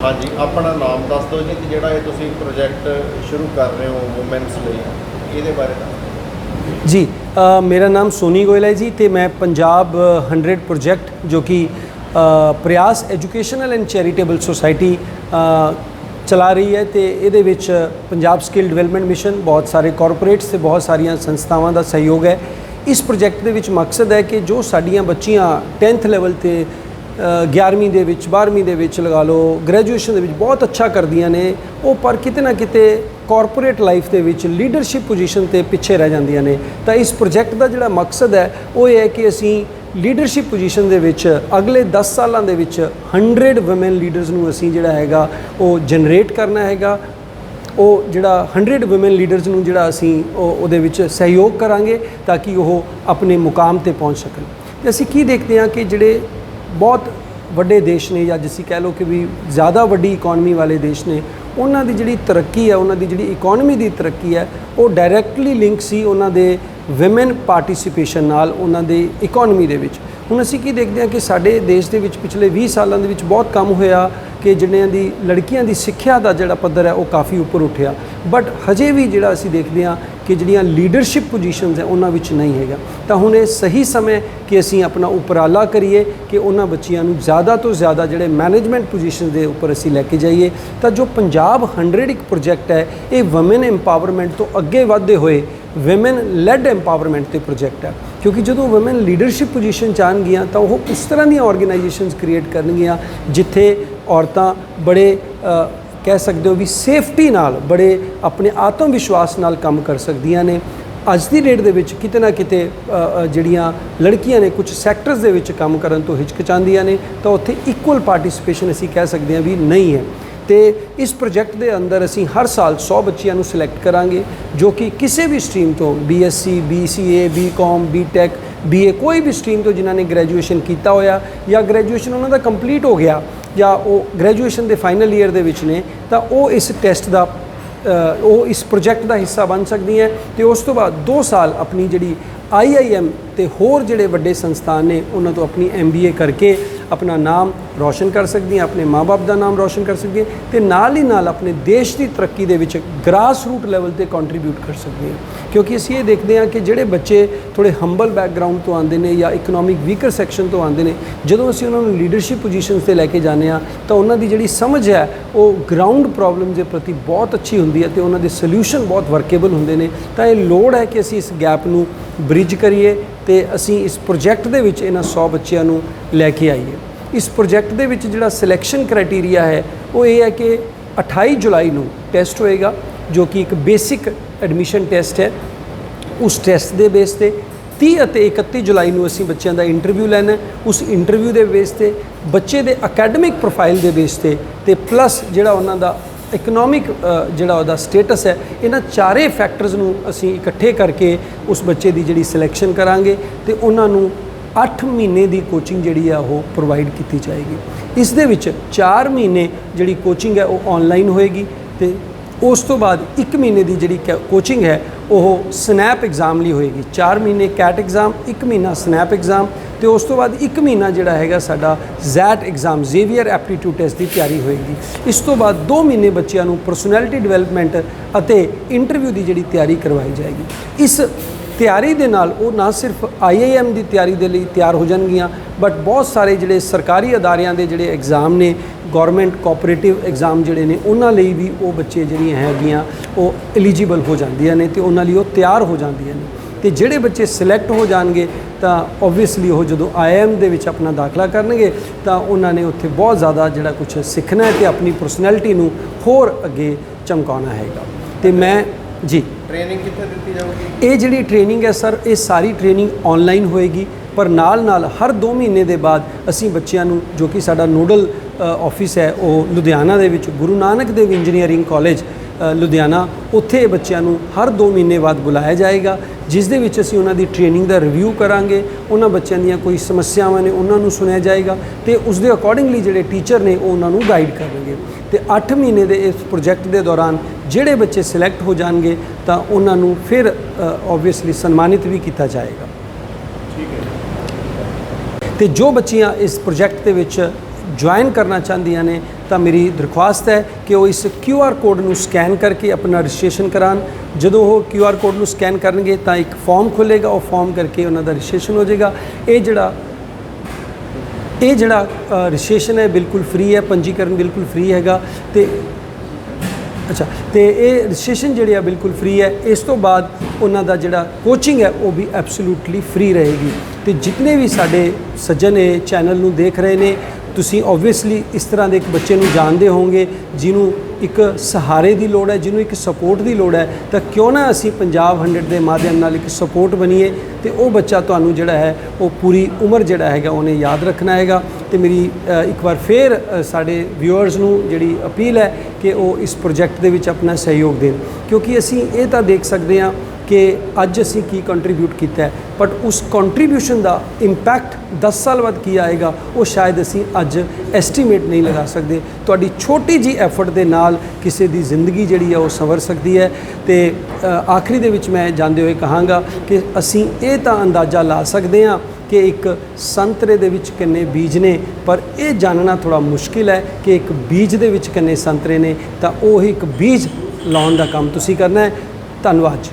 ਹਾਂਜੀ ਆਪਣਾ ਨਾਮ ਦੱਸ ਦਿਓ ਜੀ ਤੇ ਜਿਹੜਾ ਇਹ ਤੁਸੀਂ ਪ੍ਰੋਜੈਕਟ ਸ਼ੁਰੂ ਕਰ ਰਹੇ ਹੋ ਔਮਨਸ ਲਈ ਇਹਦੇ ਬਾਰੇ ਦੱਸੋ ਜੀ ਮੇਰਾ ਨਾਮ ਸੋਨੀ ਗੋਇਲ ਹੈ ਜੀ ਤੇ ਮੈਂ ਪੰਜਾਬ ਅ, 100 ਪ੍ਰੋਜੈਕਟ ਜੋ ਕਿ Prayas educational and charitable society ਚਲਾ ਰਹੀ ਹੈ ਤੇ ਇਹਦੇ ਵਿੱਚ ਪੰਜਾਬ ਸਕਿੱਲ ਡਿਵੈਲਪਮੈਂਟ ਮਿਸ਼ਨ ਬਹੁਤ ਸਾਰੇ ਕਾਰਪੋਰੇਟਸ ਤੇ ਬਹੁਤ ਸਾਰੀਆਂ ਸੰਸਥਾਵਾਂ ਦਾ ਸਹਿਯੋਗ ਹੈ। ਇਸ ਪ੍ਰੋਜੈਕਟ ਦੇ ਵਿੱਚ ਮਕਸਦ ਹੈ ਕਿ ਜੋ ਸਾਡੀਆਂ ਬੱਚੀਆਂ 10th ਲੈਵਲ ਤੇ 11ਵੀਂ ਦੇ ਵਿੱਚ 12ਵੀਂ ਦੇ ਵਿੱਚ ਲਗਾ ਲਓ ਗ੍ਰੈਜੂਏਸ਼ਨ ਦੇ ਵਿੱਚ ਬਹੁਤ ਅੱਛਾ ਕਰਦੀਆਂ ਨੇ। ਉਹ ਪਰ ਕਿਤੇ ਨਾ ਕਿਤੇ ਕਾਰਪੋਰੇਟ ਲਾਈਫ ਦੇ ਵਿੱਚ ਲੀਡਰਸ਼ਿਪ ਪੋਜੀਸ਼ਨ ਤੇ ਪਿੱਛੇ ਰਹਿ ਜਾਂਦੀਆਂ ਨੇ। ਤਾਂ ਇਸ ਪ੍ਰੋਜੈਕਟ ਦਾ ਜਿਹੜਾ ਮਕਸਦ ਹੈ, ਉਹ ਇਹ ਹੈ ਕਿ ਅਸੀਂ ਲੀਡਰਸ਼ਿਪ ਪੋਜੀਸ਼ਨ ਦੇ ਵਿੱਚ ਅਗਲੇ 10 ਸਾਲਾਂ ਦੇ ਵਿੱਚ 100 ਔਮਨ ਲੀਡਰਸ ਨੂੰ ਅਸੀਂ ਜਿਹੜਾ ਹੈਗਾ, ਉਹ ਜਨਰੇਟ ਕਰਨਾ ਹੈਗਾ। ਉਹ ਜਿਹੜਾ 100 ਔਮਨ ਲੀਡਰਸ ਨੂੰ ਜਿਹੜਾ ਅਸੀਂ ਉਹ ਉਹਦੇ ਵਿੱਚ ਸਹਿਯੋਗ ਕਰਾਂਗੇ ਤਾਂ ਕਿ ਉਹ ਆਪਣੇ ਮੁਕਾਮ ਤੇ ਪਹੁੰਚ ਸਕਣ। ਤੇ ਅਸੀਂ ਕੀ ਦੇਖਦੇ ਹਾਂ ਕਿ ਜਿਹੜੇ ਬਹੁਤ ਵੱਡੇ ਦੇਸ਼ ਨੇ ਜਾਂ ਜਿਸੀ ਕਹਿ ਲਓ ਕਿ ਵੀ ਜ਼ਿਆਦਾ ਵੱਡੀ ਇਕਨੋਮੀ ਵਾਲੇ ਦੇਸ਼ ਨੇ, ਉਹਨਾਂ ਦੀ ਜਿਹੜੀ ਤਰੱਕੀ ਹੈ, ਉਹਨਾਂ ਦੀ ਜਿਹੜੀ ਇਕਨੋਮੀ ਦੀ ਤਰੱਕੀ ਹੈ, ਉਹ ਡਾਇਰੈਕਟਲੀ ਲਿੰਕ ਸੀ ਉਹਨਾਂ ਦੇ ਔਮਨ ਪਾਰਟਿਸਿਪੇਸ਼ਨ ਨਾਲ ਉਹਨਾਂ ਦੇ ਇਕਨੋਮੀ ਦੇ ਵਿੱਚ। ਹੁਣ ਅਸੀਂ ਕੀ ਦੇਖਦੇ ਹਾਂ ਕਿ ਸਾਡੇ ਦੇਸ਼ ਦੇ ਵਿੱਚ ਪਿਛਲੇ 20 ਸਾਲਾਂ ਦੇ ਵਿੱਚ ਬਹੁਤ ਕੰਮ ਹੋਇਆ ਕਿ ਜਿਹੜਿਆਂ ਦੀ ਲੜਕੀਆਂ ਦੀ ਸਿੱਖਿਆ ਦਾ ਜਿਹੜਾ ਪੱਧਰ ਹੈ, ਉਹ ਕਾਫੀ ਉੱਪਰ ਉੱਠਿਆ। ਬਟ ਹਜੇ ਵੀ ਜਿਹੜਾ ਅਸੀਂ ਦੇਖਦੇ ਹਾਂ ਕਿ ਜਿਹੜੀਆਂ ਲੀਡਰਸ਼ਿਪ ਪੋਜੀਸ਼ਨਸ ਹੈ, ਉਹਨਾਂ ਵਿੱਚ ਨਹੀਂ ਹੈਗਾ। ਤਾਂ ਹੁਣ ਇਹ ਸਹੀ ਸਮੇਂ ਕਿ ਅਸੀਂ ਆਪਣਾ ਉਪਰਾਲਾ ਕਰੀਏ ਕਿ ਉਹਨਾਂ ਬੱਚਿਆਂ ਨੂੰ ਜ਼ਿਆਦਾ ਤੋਂ ਜ਼ਿਆਦਾ ਜਿਹੜੇ ਮੈਨੇਜਮੈਂਟ ਪੋਜੀਸ਼ਨ ਦੇ ਉੱਪਰ ਅਸੀਂ ਲੈ ਕੇ ਜਾਈਏ। ਤਾਂ ਜੋ ਪੰਜਾਬ 100 ਇੱਕ ਪ੍ਰੋਜੈਕਟ ਹੈ, ਇਹ ਔਮਨ ਐਮਪਾਵਰਮੈਂਟ ਤੋਂ ਅੱਗੇ ਵਧਦੇ ਹੋਏ ਔਮਨ ਲੈਡ ਐਮਪਾਵਰਮੈਂਟ ਤੇ ਪ੍ਰੋਜੈਕਟ ਹੈ। ਕਿਉਂਕਿ ਜਦੋਂ ਔਮਨ ਲੀਡਰਸ਼ਿਪ ਪੋਜੀਸ਼ਨ ਚ ਆਉਣਗੀਆਂ, ਤਾਂ ਉਹ ਉਸ ਤਰ੍ਹਾਂ ਦੀਆਂ ਆਰਗੇਨਾਈਜੇਸ਼ਨਸ ਕ੍ਰੀਏਟ ਕਰਨਗੀਆਂ, ਜਿੱਥੇ ਔਰਤਾਂ ਬੜੇ ਕਹਿ ਸਕਦੇ ਹੋ ਵੀ ਸੇਫਟੀ ਨਾਲ ਬੜੇ ਆਪਣੇ ਆਤਮ ਵਿਸ਼ਵਾਸ ਨਾਲ ਕੰਮ ਕਰ ਸਕਦੀਆਂ ਨੇ। ਅੱਜ ਦੀ ਡੇਟ ਦੇ ਵਿੱਚ ਕਿਤੇ ਨਾ ਕਿਤੇ ਜਿਹੜੀਆਂ ਲੜਕੀਆਂ ਨੇ ਕੁਝ ਸੈਕਟਰਸ ਦੇ ਵਿੱਚ ਕੰਮ ਕਰਨ ਤੋਂ ਹਿਚਕਚਾਉਂਦੀਆਂ ਨੇ, ਤਾਂ ਉੱਥੇ ਇਕੁਅਲ ਪਾਰਟਿਸਿਪੇਸ਼ਨ ਅਸੀਂ ਕਹਿ ਸਕਦੇ ਹਾਂ ਵੀ ਨਹੀਂ ਹੈ। ਤੇ ਇਸ ਪ੍ਰੋਜੈਕਟ ਦੇ ਅੰਦਰ ਅਸੀਂ ਹਰ ਸਾਲ 100 ਬੱਚਿਆਂ ਨੂੰ ਸਿਲੈਕਟ ਕਰਾਂਗੇ, ਜੋ ਕਿ ਕਿਸੇ ਵੀ ਸਟਰੀਮ ਤੋਂ BSc BCA BCom BTech BA ਕੋਈ ਵੀ ਸਟਰੀਮ ਤੋਂ ਜਿਨ੍ਹਾਂ ਨੇ ਗ੍ਰੈਜੂਏਸ਼ਨ ਕੀਤਾ ਹੋਇਆ ਜਾਂ ਗ੍ਰੈਜੂਏਸ਼ਨ ਉਹਨਾਂ ਦਾ ਕੰਪਲੀਟ ਹੋ ਗਿਆ ਜਾਂ ਉਹ ਗ੍ਰੈਜੂਏਸ਼ਨ ਦੇ ਫਾਈਨਲ ਈਅਰ ਦੇ ਵਿੱਚ ਨੇ, ਤਾਂ ਉਹ ਇਸ ਟੈਸਟ ਦਾ ਉਹ ਇਸ ਪ੍ਰੋਜੈਕਟ ਦਾ ਹਿੱਸਾ ਬਣ ਸਕਦੀ ਹੈ ਤੇ ਉਸ ਤੋਂ ਬਾਅਦ 2 ਸਾਲ ਆਪਣੀ ਜਿਹੜੀ ਆਈਆਈਐਮ ਤੇ ਹੋਰ ਜਿਹੜੇ ਵੱਡੇ ਸੰਸਥਾਨ ਨੇ ਉਹਨਾਂ ਤੋਂ ਆਪਣੀ ਐਮਬੀਏ ਕਰਕੇ ਆਪਣਾ ਨਾਮ ਰੌਸ਼ਨ ਕਰ ਸਕਦੀਆਂ, ਆਪਣੇ ਮਾਪੇ ਦਾ ਨਾਮ ਰੌਸ਼ਨ ਕਰ ਸਕਦੀਆਂ ਤੇ ਨਾਲ ਹੀ ਨਾਲ ਆਪਣੇ ਦੇਸ਼ ਦੀ ਤਰੱਕੀ ਦੇ ਵਿੱਚ ਗ੍ਰਾਸ ਰੂਟ ਲੈਵਲ ਤੇ ਕੰਟਰੀਬਿਊਟ ਕਰ ਸਕਦੀਆਂ। ਕਿਉਂਕਿ ਅਸੀਂ ਇਹ ਦੇਖਦੇ ਹਾਂ ਕਿ ਜਿਹੜੇ ਬੱਚੇ ਥੋੜੇ ਹੰਬਲ ਬੈਕਗ੍ਰਾਉਂਡ ਤੋਂ ਆਉਂਦੇ ਨੇ ਜਾਂ ਇਕਨੋਮਿਕ ਵੀਕਰ ਸੈਕਸ਼ਨ ਤੋਂ ਆਉਂਦੇ ਨੇ, ਜਦੋਂ ਅਸੀਂ ਉਹਨਾਂ ਨੂੰ ਲੀਡਰਸ਼ਿਪ ਪੋਜੀਸ਼ਨਸ ਤੇ ਲੈ ਕੇ ਜਾਂਦੇ ਆ ਤਾਂ ਉਹਨਾਂ ਦੀ ਜਿਹੜੀ ਸਮਝ ਹੈ, ਉਹ ਗਰਾਊਂਡ ਪ੍ਰੋਬਲਮ ਦੇ ਪ੍ਰਤੀ ਬਹੁਤ ਅੱਛੀ ਹੁੰਦੀ ਹੈ ਤੇ ਉਹਨਾਂ ਦੇ ਸੋਲੂਸ਼ਨ ਬਹੁਤ ਵਰਕੇਬਲ ਹੁੰਦੇ ਨੇ। ਤਾਂ ਇਹ ਲੋੜ ਹੈ ਕਿ ਅਸੀਂ ਇਸ ਗੈਪ ਨੂੰ ਬ੍ਰਿਜ ਕਰੀਏ ਤੇ ਅਸੀਂ ਇਸ ਪ੍ਰੋਜੈਕਟ ਦੇ ਵਿੱਚ ਇਹਨਾਂ 100 ਬੱਚਿਆਂ ਨੂੰ ਲੈ ਕੇ ਆਈਏ। ਇਸ ਪ੍ਰੋਜੈਕਟ ਦੇ ਵਿੱਚ ਜਿਹੜਾ ਸਿਲੈਕਸ਼ਨ ਕ੍ਰਾਈਟੇਰੀਆ ਹੈ, ਉਹ ਇਹ ਹੈ ਕਿ 28 ਜੁਲਾਈ ਨੂੰ ਟੈਸਟ ਹੋਏਗਾ, ਜੋ ਕਿ ਇੱਕ ਬੇਸਿਕ ਐਡਮਿਸ਼ਨ ਟੈਸਟ ਹੈ। ਉਸ ਟੈਸਟ ਦੇ ਬੇਸ ਤੇ 30 ਅਤੇ 31 ਜੁਲਾਈ ਨੂੰ ਅਸੀਂ ਬੱਚਿਆਂ ਦਾ ਇੰਟਰਵਿਊ ਲੈਣਾ ਉਸ ਇੰਟਰਵਿਊ ਦੇ ਬੇਸ ਤੇ ਬੱਚੇ ਦੇ ਅਕੈਡਮਿਕ ਪ੍ਰੋਫਾਈਲ ਦੇ ਬੇਸ ਤੇ ਤੇ ਪਲੱਸ ਜਿਹੜਾ ਉਹਨਾਂ ਦਾ ਇਕਨੋਮਿਕ ਜਿਹੜਾ ਉਹਦਾ ਸਟੇਟਸ ਹੈ, ਇਹਨਾਂ ਚਾਰੇ ਫੈਕਟਰਸ ਨੂੰ ਅਸੀਂ ਇਕੱਠੇ ਕਰਕੇ ਉਸ ਬੱਚੇ ਦੀ ਜਿਹੜੀ ਸਿਲੈਕਸ਼ਨ ਕਰਾਂਗੇ ਤੇ ਉਹਨਾਂ ਨੂੰ 8 ਮਹੀਨੇ ਦੀ ਕੋਚਿੰਗ ਜਿਹੜੀ ਆ ਉਹ ਪ੍ਰੋਵਾਈਡ ਕੀਤੀ ਜਾਏਗੀ। ਇਸ ਦੇ ਵਿੱਚ 4 ਮਹੀਨੇ ਜਿਹੜੀ ਕੋਚਿੰਗ ਹੈ ਉਹ ਆਨਲਾਈਨ ਹੋਏਗੀ ਤੇ ਉਸ ਤੋਂ ਬਾਅਦ 1 ਮਹੀਨੇ ਦੀ ਜਿਹੜੀ ਕੋਚਿੰਗ ਹੈ ਉਹ ਸਨੈਪ ਐਗਜ਼ਾਮ ਲਈ ਹੋਏਗੀ। 4 ਮਹੀਨੇ ਕੈਟ ਐਗਜ਼ਾਮ 1 ਮਹੀਨਾ ਸਨੈਪ ਐਗਜ਼ਾਮ ਤੇ ਉਸ ਤੋਂ ਬਾਅਦ 1 ਮਹੀਨਾ ਜਿਹੜਾ ਹੈਗਾ ਸਾਡਾ XAT exam Xavier aptitude test ਦੀ ਤਿਆਰੀ ਹੋਏਗੀ। ਇਸ ਤੋਂ ਬਾਅਦ 2 ਮਹੀਨੇ ਬੱਚਿਆਂ ਨੂੰ ਪਰਸਨੈਲਿਟੀ ਡਿਵੈਲਪਮੈਂਟ ਅਤੇ ਇੰਟਰਵਿਊ ਦੀ ਜਿਹੜੀ ਤਿਆਰੀ ਕਰਵਾਈ ਜਾਏਗੀ। ਇਸ ਤਿਆਰੀ ਦੇ ਨਾਲ ਉਹ ਨਾ ਸਿਰਫ ਆਈਆਈਐਮ ਦੀ ਤਿਆਰੀ ਦੇ ਲਈ ਤਿਆਰ ਹੋ ਜਾਣਗੀਆਂ ਬਟ ਬਹੁਤ ਸਾਰੇ ਜਿਹੜੇ ਸਰਕਾਰੀ ਅਦਾਰਿਆਂ ਦੇ ਜਿਹੜੇ ਐਗਜ਼ਾਮ ਨੇ ਗਵਰਨਮੈਂਟ ਕੋਆਪਰੇਟਿਵ ਐਗਜ਼ਾਮ ਜਿਹੜੇ ਨੇ, ਉਹਨਾਂ ਲਈ ਵੀ ਉਹ ਬੱਚੇ ਜਿਹੜੀਆਂ ਹੈਗੀਆਂ, ਉਹ ਐਲੀਜੀਬਲ ਹੋ ਜਾਂਦੀਆਂ ਨੇ ਤੇ ਉਹਨਾਂ ਲਈ ਉਹ ਤਿਆਰ ਹੋ ਜਾਂਦੀਆਂ ਨੇ। ਤੇ ਜਿਹੜੇ ਬੱਚੇ ਸਿਲੈਕਟ ਹੋ ਜਾਣਗੇ ਤਾਂ ਆਬਵੀਅਸਲੀ ਉਹ ਜਦੋਂ ਆਈਐਮ ਦੇ ਵਿੱਚ ਆਪਣਾ ਦਾਖਲਾ ਕਰਨਗੇ ਤਾਂ ਉਹਨਾਂ ਨੇ ਉੱਥੇ ਬਹੁਤ ਜ਼ਿਆਦਾ ਜਿਹੜਾ ਕੁਝ ਸਿੱਖਣਾ ਹੈ ਤੇ ਆਪਣੀ ਪਰਸਨੈਲਿਟੀ ਨੂੰ ਹੋਰ ਅੱਗੇ ਚਮਕਾਉਣਾ ਹੈਗਾ। ਤੇ ਮੈਂ ਜੀ। ਟ੍ਰੇਨਿੰਗ ਕਿੱਥੇ ਦਿੱਤੀ ਜਾਊਗੀ? ਇਹ ਜਿਹੜੀ ਟ੍ਰੇਨਿੰਗ ਹੈ ਸਰ ਇਹ ਸਾਰੀ ਟ੍ਰੇਨਿੰਗ ਆਨਲਾਈਨ ਹੋਏਗੀ ਪਰ ਨਾਲ ਨਾਲ ਹਰ 2 ਮਹੀਨੇ ਦੇ ਬਾਅਦ ਅਸੀਂ ਬੱਚਿਆਂ ਨੂੰ ਜੋ ਕਿ ਸਾਡਾ ਨੋਡਲ ਆਫਿਸ ਹੈ ਉਹ ਲੁਧਿਆਣਾ ਦੇ ਵਿੱਚ ਗੁਰੂ ਨਾਨਕ ਦੇਵ ਇੰਜੀਨੀਅਰਿੰਗ ਕਾਲਜ ਲੁਧਿਆਣਾ ਉੱਥੇ ਬੱਚਿਆਂ ਨੂੰ ਹਰ 2 ਮਹੀਨੇ ਬਾਅਦ ਬੁਲਾਇਆ ਜਾਏਗਾ ਜਿਸ ਦੇ ਵਿੱਚ ਅਸੀਂ ਉਹਨਾਂ ਦੀ ਟ੍ਰੇਨਿੰਗ ਦਾ ਰਿਵਿਊ ਕਰਾਂਗੇ ਉਹਨਾਂ ਬੱਚਿਆਂ ਦੀਆਂ ਕੋਈ ਸਮੱਸਿਆਵਾਂ ਨੇ ਉਹਨਾਂ ਨੂੰ ਸੁਣਿਆ ਜਾਏਗਾ ਤੇ ਉਸ ਦੇ ਅਕੋਰਡਿੰਗਲੀ ਜਿਹੜੇ ਟੀਚਰ ਨੇ ਉਹ ਉਹਨਾਂ ਨੂੰ ਗਾਈਡ ਕਰਨਗੇ। ਤੇ 8 ਮਹੀਨੇ ਦੇ ਇਸ ਪ੍ਰੋਜੈਕਟ ਦੇ ਦੌਰਾਨ ਜਿਹੜੇ ਬੱਚੇ ਸਿਲੈਕਟ ਹੋ ਜਾਣਗੇ ਤਾਂ ਉਹਨਾਂ ਨੂੰ ਫਿਰ ਆਬਵੀਅਸਲੀ ਸਨਮਾਨਿਤ ਵੀ ਕੀਤਾ ਜਾਏਗਾ। ਤੇ ਜੋ ਬੱਚੀਆਂ ਇਸ ਪ੍ਰੋਜੈਕਟ ਦੇ ਵਿੱਚ ਜੁਆਇਨ ਕਰਨਾ ਚਾਹੁੰਦੀਆਂ ਨੇ ਤਾਂ ਮੇਰੀ ਦਰਖਾਸਤ ਹੈ ਕਿ ਉਹ ਇਸ ਕਿਊ ਆਰ ਕੋਡ ਨੂੰ ਸਕੈਨ ਕਰਕੇ ਆਪਣਾ ਰਜਿਸਟ੍ਰੇਸ਼ਨ ਕਰਾਉਣ। ਜਦੋਂ ਉਹ ਕਿਊ ਆਰ ਕੋਡ ਨੂੰ ਸਕੈਨ ਕਰਨਗੇ ਤਾਂ ਇੱਕ ਫਾਰਮ ਖੁੱਲੇਗਾ ਉਹ ਫਾਰਮ ਕਰਕੇ ਉਹਨਾਂ ਦਾ ਰਜਿਸਟ੍ਰੇਸ਼ਨ ਹੋ ਜਾਏਗਾ। ਇਹ ਜਿਹੜਾ ਇਹ ਜਿਹੜਾ ਰਜਿਸਟ੍ਰੇਸ਼ਨ ਹੈ, ਬਿਲਕੁਲ ਫ੍ਰੀ ਹੈ, ਪੰਜੀਕਰਨ ਬਿਲਕੁਲ ਫ੍ਰੀ ਹੈਗਾ ਤੇ, ਅੱਛਾ, ਤੇ ਇਹ ਰਜਿਸਟ੍ਰੇਸ਼ਨ ਜਿਹੜੀ ਆ ਬਿਲਕੁਲ ਫ੍ਰੀ ਹੈ। ਇਸ ਤੋਂ ਬਾਅਦ ਉਹਨਾਂ ਦਾ ਜਿਹੜਾ ਕੋਚਿੰਗ ਹੈ, ਉਹ ਵੀ ਐਬਸੋਲੂਟਲੀ ਫ੍ਰੀ ਰਹੇਗੀ। ਤੇ ਜਿਤਨੇ ਵੀ ਸਾਡੇ ਸੱਜਣ ਇਹ ਚੈਨਲ ਨੂੰ ਦੇਖ ਰਹੇ ਨੇ ਤੁਸੀਂ ਆਬਵੀਅਸਲੀ ਇਸ ਤਰ੍ਹਾਂ ਦੇ ਇੱਕ ਬੱਚੇ ਨੂੰ ਜਾਣਦੇ ਹੋਵੋਗੇ, ਜਿਹਨੂੰ ਇੱਕ ਸਹਾਰੇ ਦੀ ਲੋੜ ਹੈ, ਜਿਹਨੂੰ ਇੱਕ ਸਪੋਰਟ ਦੀ ਲੋੜ ਹੈ, ਤਾਂ ਕਿਉਂ ਨਾ ਅਸੀਂ ਪੰਜਾਬ 100 ਦੇ ਮਾਧਿਅਮ ਨਾਲ ਇੱਕ ਸਪੋਰਟ ਬਣੀਏ ਤੇ ਉਹ ਬੱਚਾ ਤੁਹਾਨੂੰ ਜਿਹੜਾ ਹੈ, ਉਹ ਪੂਰੀ ਉਮਰ ਜਿਹੜਾ ਹੈਗਾ, ਉਹਨੇ ਯਾਦ ਰੱਖਣਾ ਹੈਗਾ। ਤੇ ਮੇਰੀ ਇੱਕ ਵਾਰ ਫੇਰ ਸਾਡੇ ਵਿਊਅਰਸ ਨੂੰ ਜਿਹੜੀ ਅਪੀਲ ਹੈ ਕਿ ਉਹ ਇਸ ਪ੍ਰੋਜੈਕਟ ਦੇ ਵਿੱਚ ਆਪਣਾ ਸਹਿਯੋਗ ਦੇਣ। ਕਿਉਂਕਿ ਅਸੀਂ ਇਹ ਤਾਂ ਦੇਖ ਸਕਦੇ ਹਾਂ ਕਿ ਅੱਜ ਅਸੀਂ ਕੀ ਕੰਟਰੀਬਿਊਟ ਕੀਤਾ ਹੈ। ਬਟ ਉਸ ਕੰਟਰੀਬਿਊਸ਼ਨ ਦਾ ਇੰਪੈਕਟ 10 ਸਾਲ ਬਾਅਦ ਕੀ ਆਏਗਾ, ਉਹ ਸ਼ਾਇਦ ਅਸੀਂ ਅੱਜ ਐਸਟੀਮੇਟ ਨਹੀਂ ਲਗਾ ਸਕਦੇ। ਤੁਹਾਡੀ ਛੋਟੀ ਜੀ ਐਫਰਟ ਦੇ ਨਾਲ ਕਿਸੇ ਦੀ ਜ਼ਿੰਦਗੀ ਜਿਹੜੀ ਆ, ਉਹ ਸੰਵਰ ਸਕਦੀ ਹੈ। ਤੇ ਆਖਰੀ ਦੇ ਵਿੱਚ ਮੈਂ ਜਾਂਦੇ ਹੋਏ ਕਹਾਂਗਾ ਕਿ ਅਸੀਂ ਇਹ ਤਾਂ ਅੰਦਾਜ਼ਾ ਲਾ ਸਕਦੇ ਹਾਂ ਕਿ ਇੱਕ ਸੰਤਰੇ ਦੇ ਵਿੱਚ ਕਿੰਨੇ ਬੀਜ ਨੇ, ਪਰ ਇਹ ਜਾਣਨਾ ਥੋੜਾ ਮੁਸ਼ਕਿਲ ਹੈ ਕਿ ਇੱਕ ਬੀਜ ਦੇ ਵਿੱਚ ਕਿੰਨੇ ਸੰਤਰੇ ਨੇ। ਤਾਂ ਉਹ ਇੱਕ ਬੀਜ ਲਾਉਣ ਦਾ ਕੰਮ ਤੁਸੀਂ ਕਰਨਾ ਹੈ। ਧੰਨਵਾਦ ਜੀ।